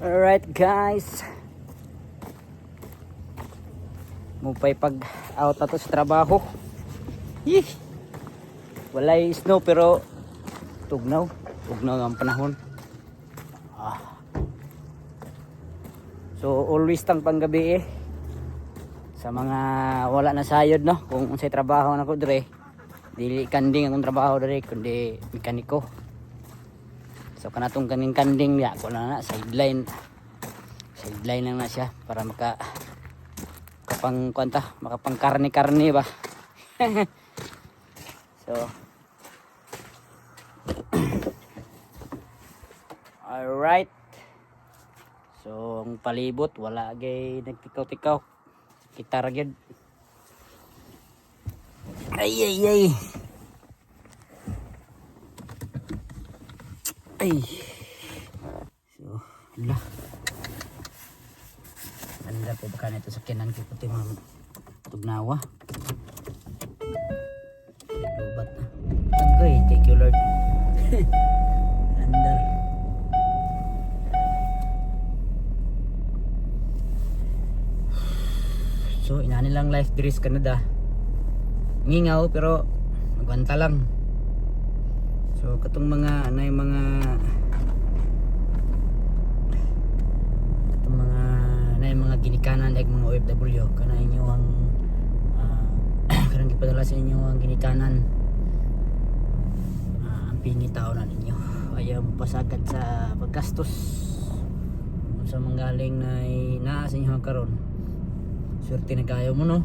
Alright guys. Mupay pag out na to sa trabaho. Yeh. Walay snow pero tugnaw. Tugnaw ang panahon. Ah. So always tang panggabi eh. Sa mga wala na sayod no. Kung unsay trabaho na ko dire. Dili kanding akong trabaho dire kundi mekaniko. So kanatong kaning kanding ya ko na na sideline. Sideline lang na siya para maka kapang kwanta, makapang karne-karne ba. so Alright. So ang palibot wala gay nagtikaw-tikaw. Kita ra. Ay ay ay. Ay. So, hala. Ganda po baka nito sa kinan ko puti mga tugnawa. Lubat na. Okay, thank you Lord. Ganda. So, inani lang life diri sa Canada. Ngingaw pero magwanta lang. So katong mga ano yung mga katong mga ano yung mga ginikanan like mga OFW kana inyo ang uh, kanang gipadala sa inyo ang ginikanan. Uh, ang pingi tao na ninyo. Ayaw pasagad sa paggastos. Sa manggaling na naa sa inyo karon. Swerte na kayo mo no?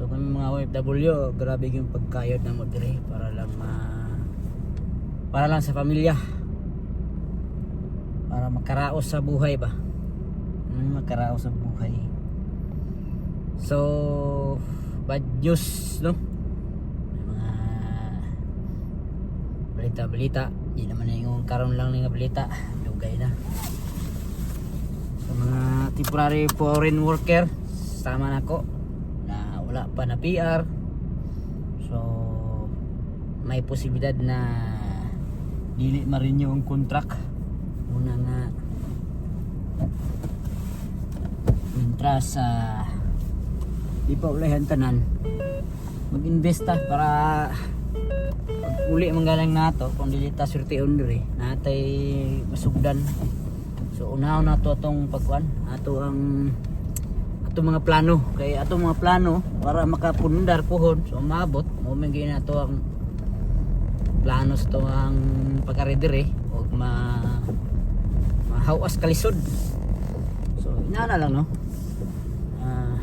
So kami mga OFW grabe yung pagkayod na mo dire para lang ma para lang sa pamilya. Para makaraos sa buhay ba? Hmm, makaraos sa buhay. So bad news no? May mga balita balita di naman na yung karon lang ng balita. Lugay na. Sa mga temporary foreign worker sama na ko na wala pa na PR so may posibilidad na dili ma-renew ang contract. Muna nga intras sa di pa ulihan tanan mag-invest ta para pag uli manggalang nato kung dili ta surti diri natay masugdan. So unaw na to atong pagkuan ato ang ato mga plano. Kay ato mga plano para makapundar pohon so maabot mo man gyud nato ang plano sa to ang pagkaridere o ma mahawas kalisod. So inana lang no? Ah.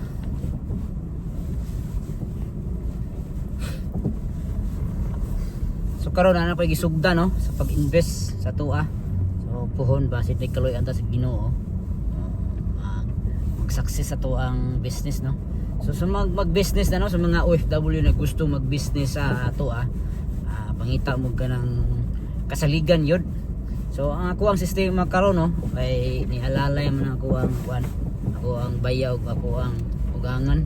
so karon ana ko gisugda no? Sa pag-invest sa tuwa. So puhon basit ni kaloy anta sa Ginoo. Uh, mag-success sa to ang business no? So sa mag mag-business na no? Sa mga OFW na gusto mag-business sa tuwa ah, pangita mo ka ng kasaligan yun. So ang ako ang sistema karon no? Kay nialalay man ako ang kuan ako ang bayaw ako ang ugangan.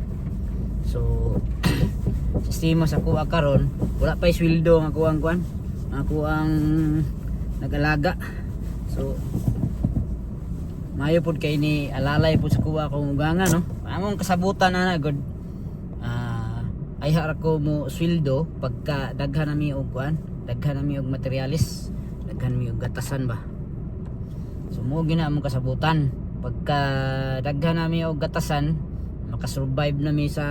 So sistema sa kuha karon wala pa sweldo ang ako ang kuan ako ang nagalaga. So mayo pod kay ni alalay pod sa kuha akong ugangan no? Among kasabutan na na good ay hara ko mo sweldo pagka daghan nami og kuan daghan nami og materialis daghan nami og gatasan ba? So mo gina among kasabutan. Pagka daghan nami og gatasan makasurvive nami sa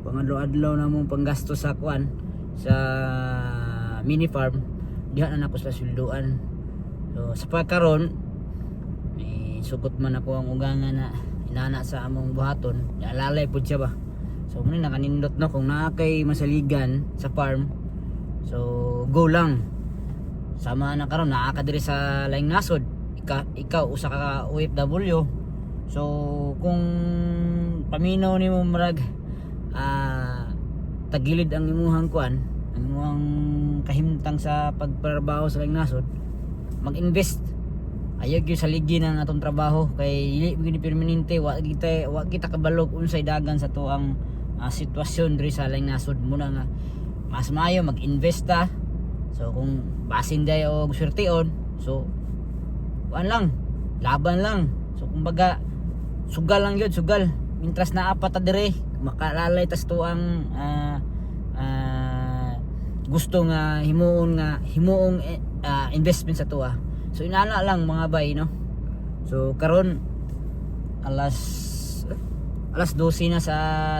pangadlaw-adlaw na mong panggasto sa kuan sa mini farm diha na nako sa sweldoan. So sa pagkaron may sugot man ako ang ugangan na inana sa among buhaton alalay pud siya ba so muna nakanindot no kung naa masaligan sa farm. So go lang. Sama na karon naa ka diri sa laing nasod. Ika, ikaw usa ka OFW so kung paminaw nimo marag ah tagilid ang imuhang kuan ang imuhang kahimtang sa pagtrabaho sa laing nasod mag-invest. Ayaw gyud sa ligi ng atong trabaho. Kay dili gyud permanente wa kita wa kita kabalog unsay dagan sa to ah, sitwasyon diri sa laing nasod muna nga. Mas maayo mag-invest ta so kung basin day og swerteon so kuan lang laban lang. So kumbaga sugal lang yun sugal. Mintras na apat ta dire makalalay tas to ang ah, ah, gusto nga himuon nga himuong ah, investment sa tuwa so inana lang mga bay no? So karon alas alas 12 na sa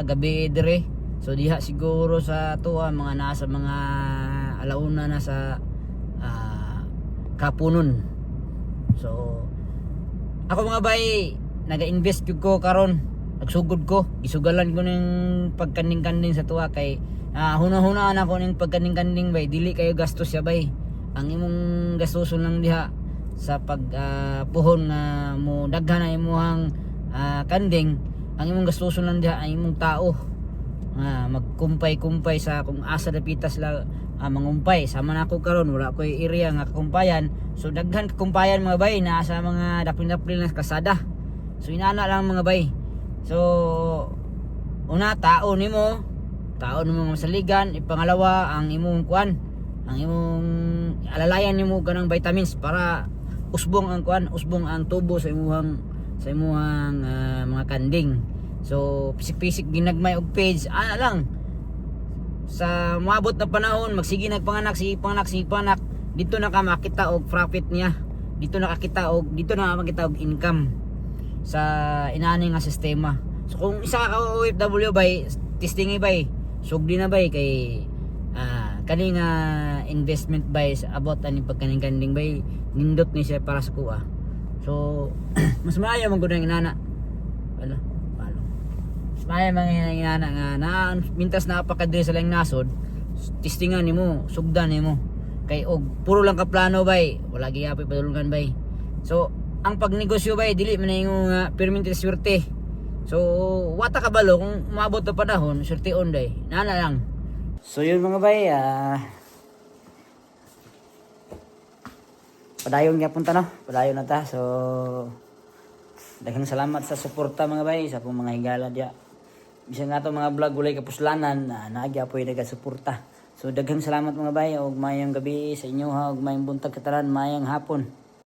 gabi dire. So diha siguro sa tuwa mga nasa mga alauna na sa ah, kapunon. So ako mga bay naga-invest gyud ko karon. Nagsugod ko. Gisugalan ko ning pagkanding-kanding sa tuwa kay ah, huna-hunaan ako ning pagkanding-kanding bay. Dili kayo gastos siya bay. Ang imong gastuson lang diha sa pag ah, puhon nga mo daghan ang imong ah, kanding ang imong gastuson lang diha ang imong tao. Nga magkumpay-kumpay sa kung asa dapitas la ah, mangumpay. Sama na ako karon wala koy area nga kakumpayan. So daghan kakumpayan mga bay na sa mga dapin-dapin na kasada. So inana lang mga bay. So una tao nimo tao nimo masaligan. Ipangalawa ang imong kuan. Ang imong alalayan nimo ganang vitamins para usbong ang kuan usbong ang tubo sa imong sa imong ah, mga kanding. So pisik-pisik ginagmay og page. Ana lang. Sa maabot na panahon magsige nagpanganak sige panganak sige panganak. Dito na ka makita og profit niya. Dito na kakita og dito na makita og income sa inani nga sistema. So kung isa ka OFW bay testing bay sugdi na bay kay ah kani nga investment bay sa abot ani pagkaning kanding bay nindot ni siya para sa kuha so mas maayo man gud inana. Wala palo. Mas maayo man ang inana nga na mintas na apakadre sa lang nasod testingan nimo sugdan nimo. Kay og puro lang ka plano bay. Wala gyapon padulungan bay. So ang pagnegosyo bay dili man yung uh, permanente swerte. So wata ka balo kung umabot na panahon swerte on day. Nana lang. So yun mga bay ah padayon nga punta no? Padayon na ta. So daghang salamat sa suporta mga bay sa pong mga higala dia bisan nga to mga vlog walay kapuslanan na naagya po yung suporta so daghang salamat mga bay. Og mayang gabi sa inyo ha? Og mayang buntag kataran mayang hapon